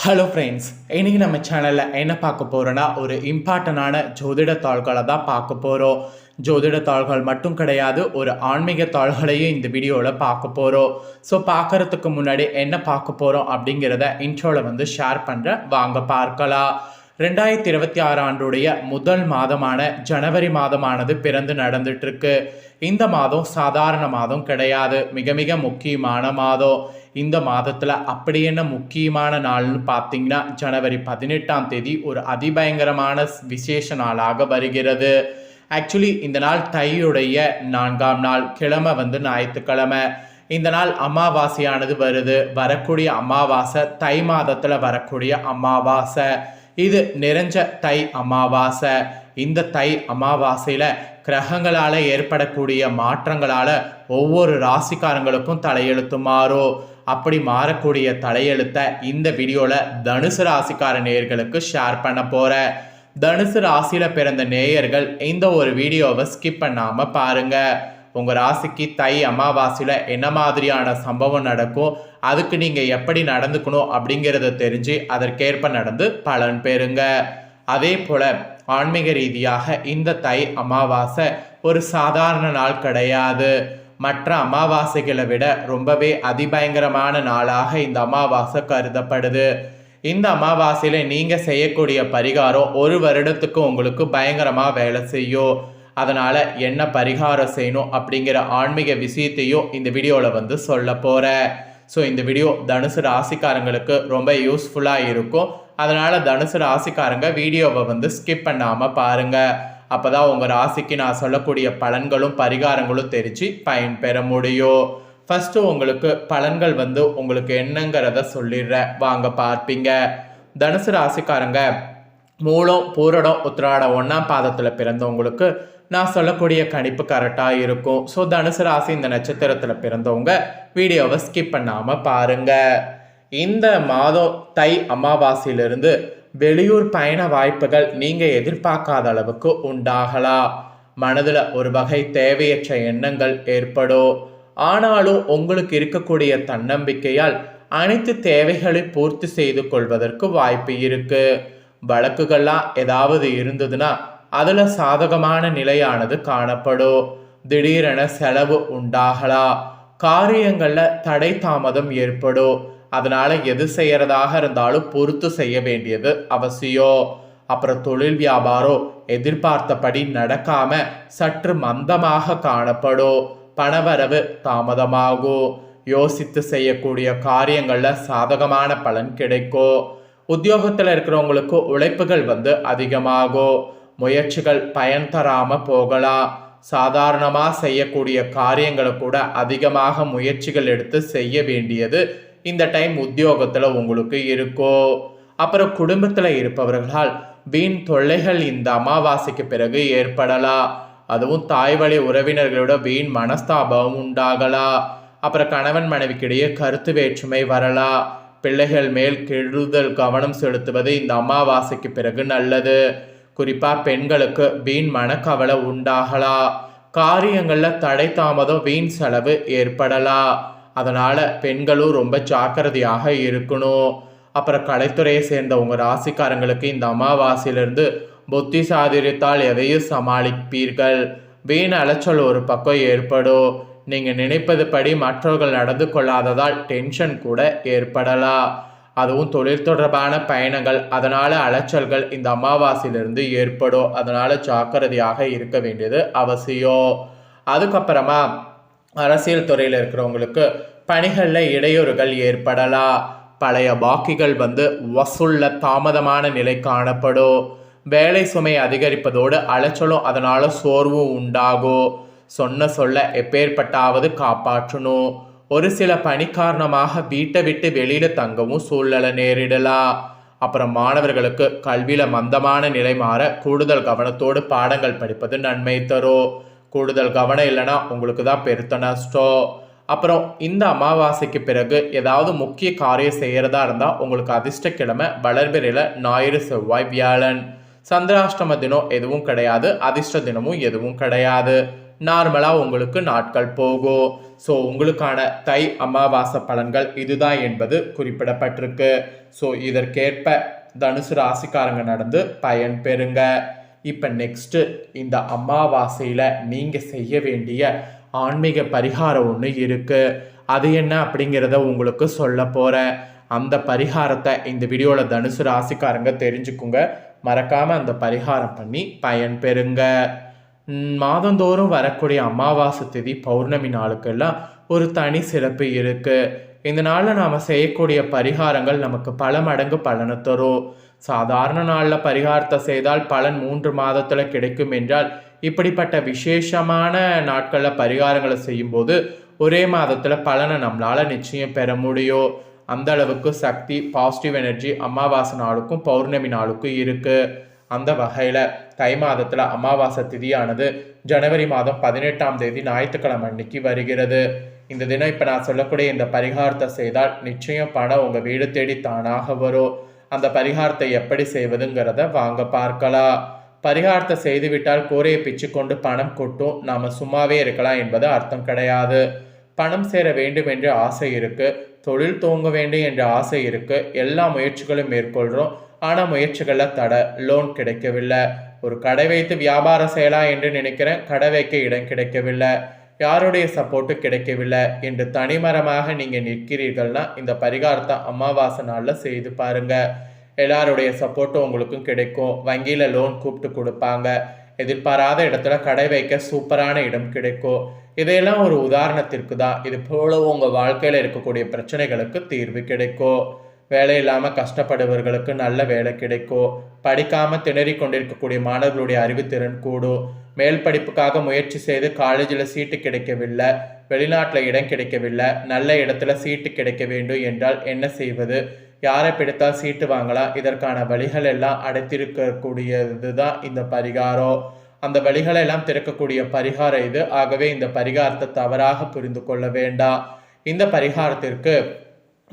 Hello friends இன்றைக்கி நம்ம சேனலில் என்ன பார்க்க போகிறோன்னா ஒரு இம்பார்ட்டண்டான ஜோதிட தாள்களை தான் பார்க்க போகிறோம் ஜோதிட தாள்கள் மட்டும் கிடையாது ஒரு ஆன்மீக தாள்களையும் இந்த வீடியோவில் பார்க்க போகிறோம் ஸோ பார்க்கறதுக்கு முன்னாடி என்ன பார்க்க போகிறோம் அப்படிங்கிறத இன்ட்ரோவில் வந்து ஷேர் பண்ணுறேன் வாங்க பார்க்கலாம். ரெண்டாயிரத்தி இருபத்தி ஆறு ஆண்டுடைய முதல் மாதமான ஜனவரி மாதமானது பிறந்து நடந்துட்டு இருக்கு இந்த மாதம் சாதாரண மாதம் கிடையாது. மிக மிக முக்கியமான மாதம். இந்த மாதத்தில் அப்படி என்ன முக்கியமான நாள்னு பார்த்தீங்கன்னா ஜனவரி பதினெட்டாம் தேதி ஒரு அதிபயங்கரமான விசேஷ நாளாக வருகிறது. ஆக்சுவலி இந்த நாள் தையுடைய நான்காம் நாள் கிழமை வந்து ஞாயிற்றுக்கிழமை. இந்த நாள் அமாவாசையானது வருது. வரக்கூடிய அமாவாசை தை மாதத்தில் வரக்கூடிய அமாவாசை. இது நிறைஞ்ச தை அமாவாசை. இந்த தை அமாவாசையில் கிரகங்களால் ஏற்படக்கூடிய மாற்றங்களால் ஒவ்வொரு ராசிக்காரங்களுக்கும் தலையெழுத்து மாறும். அப்படி மாறக்கூடிய தலையெழுத்தை இந்த வீடியோவில் தனுசு ராசிக்கார நேயர்களுக்கு ஷேர் பண்ண போகிறேன் தனுசு ராசியில் பிறந்த நேயர்கள் இந்த ஒரு வீடியோவை ஸ்கிப் பண்ணாமல் பாருங்கள் உங்கள் ராசிக்கு தை அமாவாசையில் என்ன மாதிரியான சம்பவம் நடக்கும் அதுக்கு நீங்கள் எப்படி நடந்துக்கணும் அப்படிங்கிறத தெரிஞ்சு அதற்கேற்ப நடந்து பலன் பெறுங்க. அதே போல் ஆன்மீக ரீதியாக இந்த தை அமாவாசை ஒரு சாதாரண நாள் கிடையாது. மற்ற அமாவாசைகளை விட ரொம்பவே அதிபயங்கரமான நாளாக இந்த அமாவாசை கருதப்படுது. இந்த அமாவாசையில் நீங்கள் செய்யக்கூடிய பரிகாரம் ஒரு வருடத்துக்கு உங்களுக்கு பயங்கரமாக வேலை செய்யும். அதனால் என்ன பரிகாரம் செய்யணும் அப்படிங்கிற ஆன்மீக விஷயத்தையும் இந்த வீடியோவில் வந்து சொல்ல போகிறேன் ஸோ இந்த வீடியோ தனுசு ராசிக்காரங்களுக்கு ரொம்ப யூஸ்ஃபுல்லாக இருக்கும். அதனால் தனுசு ராசிக்காரங்க வீடியோவை வந்து ஸ்கிப் பண்ணாமல் பாருங்கள் அப்போ தான் உங்கள் ராசிக்கு நான் சொல்லக்கூடிய பலன்களும் பரிகாரங்களும் தெரிஞ்சு பயன்பெற முடியும். ஃபஸ்ட்டு உங்களுக்கு பலன்கள் வந்து உங்களுக்கு என்னங்கிறத சொல்லிடுறேன் வாங்க பார்ப்பீங்க. தனுசு ராசிக்காரங்க மூலம் பூரடம் உத்திராடம் ஒன்றாம் பாதத்தில் பிறந்தவங்களுக்கு நான் சொல்லக்கூடிய கணிப்பு கரெக்டாக இருக்கும். ஸோ தனுசு ராசி இந்த நட்சத்திரத்தில் பிறந்தவங்க வீடியோவை ஸ்கிப் பண்ணாமல் பாருங்க. இந்த மாதம் தை அமாவாசையிலிருந்து வெளியூர் பயண வாய்ப்புகள் நீங்கள் எதிர்பார்க்காத அளவுக்கு உண்டாகலாம். மனதில் ஒரு வகை தேவையற்ற எண்ணங்கள் ஏற்படும். ஆனாலும் உங்களுக்கு இருக்கக்கூடிய தன்னம்பிக்கையால் அனைத்து தேவைகளை பூர்த்தி செய்து கொள்வதற்கு வாய்ப்பு இருக்கு. வழக்குகள்லாம் ஏதாவது இருந்ததுன்னா அதில் சாதகமான நிலையானது காணப்படும் திடீரென செலவு உண்டாகலாம் காரியங்களில் தடை தாமதம் ஏற்படும் அதனால எது செய்யறதாக இருந்தாலும் பொறுத்து செய்ய வேண்டியது அவசியம் அப்புறம் தொழில் வியாபாரம் எதிர்பார்த்தபடி நடக்காம சற்று மந்தமாக காணப்படும் பணவரவு தாமதமாகும் யோசித்து செய்யக்கூடிய காரியங்களில் சாதகமான பலன் கிடைக்கும் உத்தியோகத்தில் இருக்கிறவங்களுக்கு உழைப்புகள் வந்து அதிகமாகும் முயற்சிகள் பயன் தராமல் போகலாம் சாதாரணமாக செய்யக்கூடிய காரியங்களை கூட அதிகமாக முயற்சிகள் எடுத்து செய்ய வேண்டியது இந்த டைம் உத்தியோகத்தில் உங்களுக்கு இருக்கும் அப்புறம் குடும்பத்தில் இருப்பவர்களால் வீண் தொல்லைகள் இந்த அமாவாசைக்கு பிறகு ஏற்படலாம் அதுவும் தாய் வழி உறவினர்களோட வீண் மனஸ்தாபம் உண்டாகலாம் அப்புறம் கணவன் மனைவிக்கிடையே கருத்து வேற்றுமை வரலாம் பிள்ளைகள் மேல் கெடுதல் கவனம் செலுத்துவது இந்த அமாவாசைக்கு பிறகு நல்லது. குறிப்பாக பெண்களுக்கு வீண் மனக்கவலை உண்டாகலாம் காரியங்களில் தடை தாமதம் வீண் செலவு ஏற்படலாம் அதனால் பெண்களும் ரொம்ப ஜாக்கிரதையாக இருக்கணும். அப்புறம் கலைத்துறையை சேர்ந்த உங்கள் ராசிக்காரங்களுக்கு இந்த அமாவாசையிலிருந்து புத்தி சாதிரித்தால் எதையும் சமாளிப்பீர்கள். வீண் அலைச்சல் ஒரு பக்கம் ஏற்படும். நீங்கள் நினைப்பது படி மற்றவர்கள் நடந்து கொள்ளாததால் டென்ஷன் கூட ஏற்படலாம் அதுவும் தொழில் தொடர்பான பயணங்கள் அதனால் அலைச்சல்கள் இந்த அமாவாசையிலிருந்து ஏற்படும். அதனால் ஜாக்கிரதையாக இருக்க வேண்டியது அவசியம். அதுக்கப்புறமா அரசியல் துறையில் இருக்கிறவங்களுக்கு பணிகளில் இடையூறுகள் ஏற்படலாம். பழைய பாக்கிகள் வந்து வசூலில் தாமதமான நிலை காணப்படும். வேலை சுமை அதிகரிப்பதோடு அலைச்சலும் அதனால் சோர்வும் உண்டாகும். சொன்ன சொல்ல எப்பேற்பட்டாவது காப்பாற்றணும். ஒரு சில பணி காரணமாக வீட்டை விட்டு வெளியில் தங்கவும் சூழ்நிலை நேரிடலாம் அப்புறம் மாணவர்களுக்கு கல்வியில் மந்தமான நிலை மாற கூடுதல் கவனத்தோடு பாடங்கள் படிப்பது நன்மை தரும் கூடுதல் கவனம் இல்லைன்னா உங்களுக்கு தான் பெருத்த நஷ்டம் அப்புறம் இந்த அமாவாசைக்கு பிறகு ஏதாவது முக்கிய காரியம் செய்கிறதா இருந்தால் உங்களுக்கு அதிர்ஷ்டக்கிழமை வளர்பிறையில் ஞாயிறு செவ்வாய் வியாழன். சந்திராஷ்டம தினம் எதுவும் கிடையாது அதிர்ஷ்ட தினமும் எதுவும் கிடையாது. நார்மலாக உங்களுக்கு நாட்கள் போகும் ஸோ உங்களுக்கான தை அமாவாசை பலன்கள் இதுதான் என்பது குறிப்பிடப்பட்டிருக்கு. ஸோ இதற்கேற்ப தனுசு ராசிக்காரங்க நடந்து பயன் பெறுங்க. இப்போ நெக்ஸ்ட்டு இந்த அமாவாசையில் நீங்கள் செய்ய வேண்டிய ஆன்மீக பரிகாரம் ஒன்று இருக்குது அது என்ன அப்படிங்கிறத உங்களுக்கு சொல்ல போகிறேன் அந்த பரிகாரத்தை இந்த வீடியோவில் தனுசு ராசிக்காரங்க தெரிஞ்சுக்குங்க. மறக்காமல் அந்த பரிகாரம் பண்ணி பயன் பெறுங்க. மாதந்தோறும் வரக்கூடிய அமாவாசை திதி பௌர்ணமி நாளுக்கெல்லாம் ஒரு தனி சிறப்பு இருக்குது இந்த நாளில் நாம் செய்யக்கூடிய பரிகாரங்கள் நமக்கு பல மடங்கு பலனை தரும். சாதாரண நாளில் பரிகாரத்தை செய்தால் பலன் மூன்று மாதத்தில் கிடைக்கும் என்றால் இப்படிப்பட்ட விசேஷமான நாட்களில் பரிகாரங்களை செய்யும்போது ஒரே மாதத்தில் பலனை நம்மளால் நிச்சயம் பெற முடியும். அந்த அளவுக்கு சக்தி பாசிட்டிவ் எனர்ஜி அமாவாசை நாளுக்கும் பௌர்ணமி நாளுக்கும் இருக்குது அந்த வகையில் தை மாதத்தில் அமாவாசை திதியானது ஜனவரி மாதம் பதினெட்டாம் தேதி ஞாயிற்றுக்கிழமை அன்னைக்கு வருகிறது. இந்த தினம் இப்போ நான் சொல்லக்கூடிய இந்த பரிகாரத்தை செய்தால் நிச்சயம் பணம் உங்கள் வீடு தேடி தானாக வரும். அந்த பரிகாரத்தை எப்படி செய்வதுங்கிறத வாங்க பார்க்கலாம். பரிகாரத்தை செய்துவிட்டால் கூரையை பிச்சு கொண்டு பணம் கொட்டும். நாம் சும்மாவே இருக்கலாம் என்பது அர்த்தம் கிடையாது. பணம் சேர வேண்டும் என்ற ஆசை இருக்குது தொழில் துவங்க வேண்டும் என்ற ஆசை இருக்குது எல்லா முயற்சிகளும் மேற்கொள்கிறோம் ஆனால் முயற்சிகளில் தடை லோன் கிடைக்கவில்லை. ஒரு கடை வைத்து வியாபாரம் செய்யலாம் என்று நினைக்கிறேன் கடை வைக்க இடம் கிடைக்கவில்லை. யாருடைய சப்போர்ட்டு கிடைக்கவில்லை. என்று தனிமரமாக நீங்கள் நிற்கிறீர்கள்னா இந்த பரிகாரத்தை அமாவாசை நாளில் செய்து பாருங்க. எல்லாருடைய சப்போர்ட்டும் உங்களுக்கும் கிடைக்கும். வங்கியில் லோன் கூப்பிட்டு கொடுப்பாங்க. எதிர்பாராத இடத்துல கடை வைக்க சூப்பரான இடம் கிடைக்கும். இதையெல்லாம் ஒரு உதாரணத்திற்கு தான். இது போல உங்கள் வாழ்க்கையில் இருக்கக்கூடிய பிரச்சனைகளுக்கு தீர்வு கிடைக்கும். வேலை இல்லாமல் கஷ்டப்படுபவர்களுக்கு நல்ல வேலை கிடைக்கும் படிக்காமல் திணறிக் கொண்டிருக்கக்கூடிய மாணவர்களுடைய அறிவுத்திறன் கூடும் மேல் படிப்புக்காக முயற்சி செய்து காலேஜில் சீட்டு கிடைக்கவில்லை வெளிநாட்டில் இடம் கிடைக்கவில்லை நல்ல இடத்துல சீட்டு கிடைக்க வேண்டும் என்றால் என்ன செய்வது? யாரை பிடித்தால் சீட்டு வாங்கலாம்? இதற்கான வழிகள் எல்லாம் அடைத்திருக்கக்கூடியது தான் இந்த பரிகாரம். அந்த வழிகளை எல்லாம் திறக்கக்கூடிய பரிகாரம் இது. ஆகவே இந்த பரிகாரத்தை தவறாக புரிந்து கொள்ள வேண்டாம். இந்த பரிகாரத்திற்கு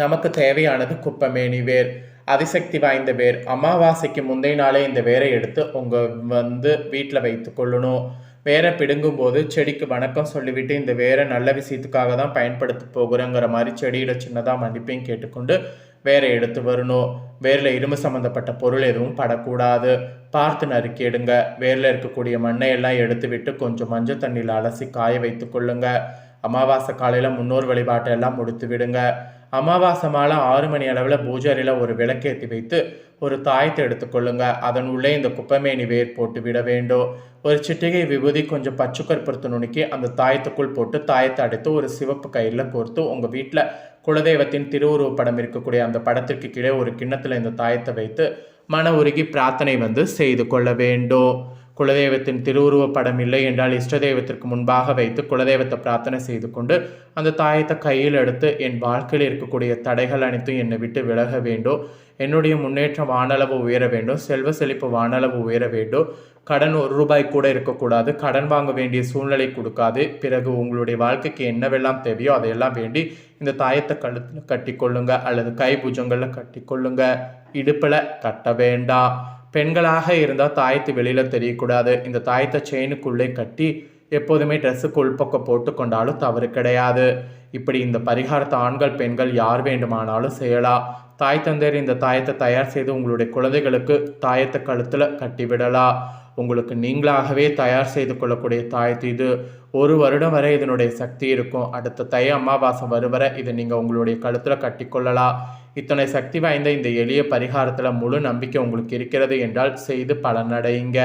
நமக்கு தேவையானது குப்பமேனி வேர். அதிசக்தி வாய்ந்த வேர். அமாவாசைக்கு முந்தைய நாளே இந்த வேரை எடுத்து உங்கள் வந்து வீட்டில் வைத்து கொள்ளணும். வேரை பிடுங்கும் போது செடிக்கு வணக்கம் சொல்லிவிட்டு இந்த வேரை நல்ல விஷயத்துக்காக தான் பயன்படுத்த போகிறோங்கிற மாதிரி செடியில சின்னதாக மன்னிப்பையும் கேட்டுக்கொண்டு வேரை எடுத்து வரணும். வேரில் இரும்பு சம்மந்தப்பட்ட பொருள் எதுவும் படக்கூடாது. பார்த்து நறுக்கி எடுங்க. வேரில் இருக்கக்கூடிய மண்ணை எல்லாம் எடுத்து விட்டு கொஞ்சம் மஞ்சள் தண்ணியில் அலசி காய வைத்து கொள்ளுங்க. அமாவாசை காலையில் முன்னோர் வழிபாட்டை எல்லாம் முடித்து விடுங்க. அமாவாசை மாலை ஆறு மணி அளவில் பூஜாரியில் ஒரு விளக்கேற்றி வைத்து ஒரு தாயத்தை எடுத்துக்கொள்ளுங்க அதன் உள்ளே இந்த குப்பைமேனி வேர் போட்டு விட வேண்டும். ஒரு சிட்டிகை விபூதி கொஞ்சம் பச்சுக்கற்புறத்து நுணுக்கி அந்த தாயத்துக்குள் போட்டு தாயத்தை அடைத்து ஒரு சிவப்பு கயிறில் கோர்த்து உங்கள் வீட்டில் குலதெய்வத்தின் திருவுருவ படம் இருக்கக்கூடிய அந்த படத்திற்கு கீழே ஒரு கிண்ணத்தில் இந்த தாயத்தை வைத்து மன உருகி பிரார்த்தனை வந்து செய்து கொள்ள வேண்டும். குலதெய்வத்தின் திருவுருவப் படம் இல்லை என்றால் இஷ்ட தெய்வத்திற்கு முன்பாக வைத்து குலதெய்வத்தை பிரார்த்தனை செய்து கொண்டு அந்த தாயத்தை கையில் எடுத்து என் வாழ்க்கையில் இருக்கக்கூடிய தடைகள் அனைத்தும் என்னை விட்டு விலக வேண்டும். என்னுடைய முன்னேற்றம் வானளவு உயர வேண்டும். செல்வ செழிப்பு வானளவு உயர வேண்டும். கடன் ஒரு ரூபாய் கூட இருக்கக்கூடாது. கடன் வாங்க வேண்டிய சூழ்நிலை கொடுக்காது. பிறகு உங்களுடைய வாழ்க்கைக்கு என்னவெல்லாம் தேவையோ அதையெல்லாம் வேண்டி இந்த தாயத்தை கழுத்தில் கட்டிக்கொள்ளுங்க அல்லது கை பூஜங்களில் கட்டிக்கொள்ளுங்க. இடுப்பில் கட்ட வேண்டாம். பெண்களாக இருந்தால் தாயத்து வெளியில் தெரியக்கூடாது. இந்த தாயத்தை செயினுக்குள்ளே கட்டி எப்போதுமே ட்ரெஸ்ஸுக்கு உள்பக்கம் போட்டு கொண்டாலும் தவறு கிடையாது. இப்படி இந்த பரிகாரத்தை ஆண்கள் பெண்கள் யார் வேண்டுமானாலும் செய்யலாம். தாய் தந்தையர் இந்த தாயத்தை தயார் செய்து உங்களுடைய குழந்தைகளுக்கு தாயத்தை கழுத்தில் கட்டிவிடலாம் உங்களுக்கு நீங்களாகவே தயார் செய்து கொள்ளக்கூடிய தாயத்து இது. ஒரு வருடம் வரை இதனுடைய சக்தி இருக்கும். அடுத்த தை அமாவாசை வரும் வரை இதை நீங்கள் உங்களுடைய கழுத்தில் கட்டிக்கொள்ளலாம் இத்தனை சக்தி வாய்ந்த இந்த எளிய பரிகாரத்தில் முழு நம்பிக்கை உங்களுக்கு இருக்கிறது என்றால் செய்து பலனடையுங்க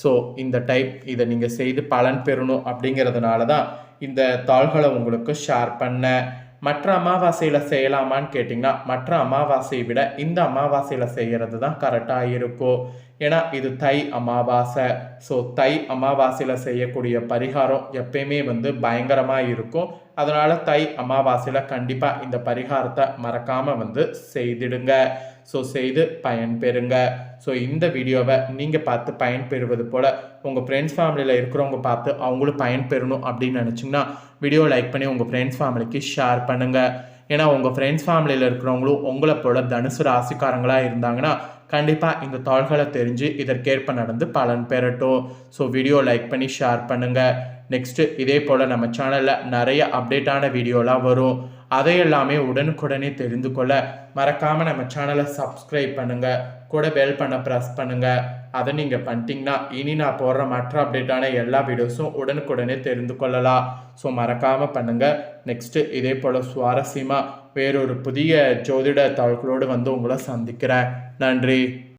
ஸோ இந்த டைப் இதை நீங்கள் செய்து பலன் பெறணும் அப்படிங்கிறதுனால தான் இந்த தாள்களை உங்களுக்கு ஷேர் பண்ணேன். மற்ற அமாவாசையில் செய்யலாமான்னு கேட்டிங்கன்னா மற்ற அமாவாசையை விட இந்த அமாவாசையில் செய்கிறது தான் கரெக்டாக இருக்கும் ஏன்னா இது தை அமாவாசை. ஸோ தை அமாவாசையில் செய்யக்கூடிய பரிகாரம் எப்பயுமே வந்து பயங்கரமாக இருக்கும். அதனால் தை அமாவாசையில் கண்டிப்பாக இந்த பரிகாரத்தை மறக்காமல் வந்து செய்திடுங்க. ஸோ செய்து பயன்பெறுங்க. ஸோ இந்த வீடியோவை நீங்கள் பார்த்து பயன்பெறுவது போல் உங்கள் ஃப்ரெண்ட்ஸ் ஃபேமிலியில் இருக்கிறவங்க பார்த்து அவங்களும் பயன்பெறணும் அப்படின்னு நினச்சிங்கன்னா வீடியோ லைக் பண்ணி உங்கள் ஃப்ரெண்ட்ஸ் ஃபேமிலிக்கு ஷேர் பண்ணுங்கள் ஏன்னா உங்கள் ஃப்ரெண்ட்ஸ் ஃபேமிலியில் இருக்கிறவங்களும் உங்களை போல் தனுசு ராசிக்காரங்களாக இருந்தாங்கன்னா கண்டிப்பாக இந்த தாள்களை தெரிஞ்சு இதற்கேற்ப நடந்து பலன் பெறட்டும். ஸோ வீடியோ லைக் பண்ணி ஷேர் பண்ணுங்கள் நெக்ஸ்ட்டு இதே போல் நம்ம சேனலில் நிறைய அப்டேட்டான வீடியோலாம் வரும். அதையெல்லாமே உடனுக்குடனே தெரிந்து கொள்ள மறக்காமல் நம்ம சேனலை சப்ஸ்கிரைப் பண்ணுங்கள் கூட பெல் பண்ண ப்ரெஸ் பண்ணுங்கள் அதை நீங்கள் பண்ணிட்டீங்கன்னா இனி நான் போடுற மற்ற அப்டேட்டான எல்லா வீடியோஸும் உடனுக்குடனே தெரிந்து கொள்ளலாம். ஸோ மறக்காமல் பண்ணுங்கள் நெக்ஸ்ட்டு இதே போல் சுவாரஸ்யமாக வேறொரு புதிய ஜோதிட தாள்களோடு வந்து உங்களை சந்திக்கிறேன். நன்றி.